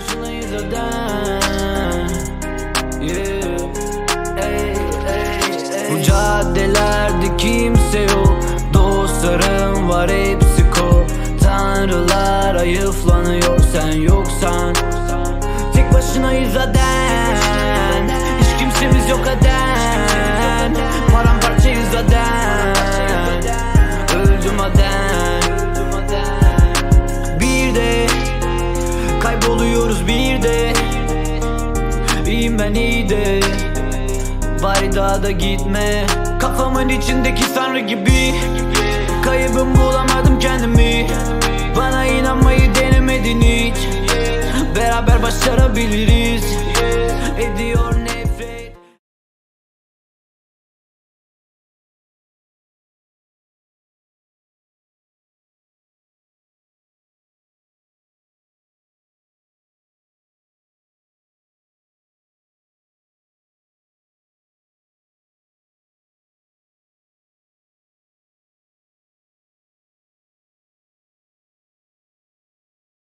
başınayız zaten. Bu caddelerde kimse yok. Dostlarım var hepsi ko Tanrılar ayıflanıyor. Sen yoksan Tek başınayız zaten İyiyim ben iyi de Bari daha da gitme. Kafamın içindeki tanrı gibi. Kaybım bulamadım kendimi. Bana inanmayı denemedin hiç. Beraber başarabiliriz. Ediyor ne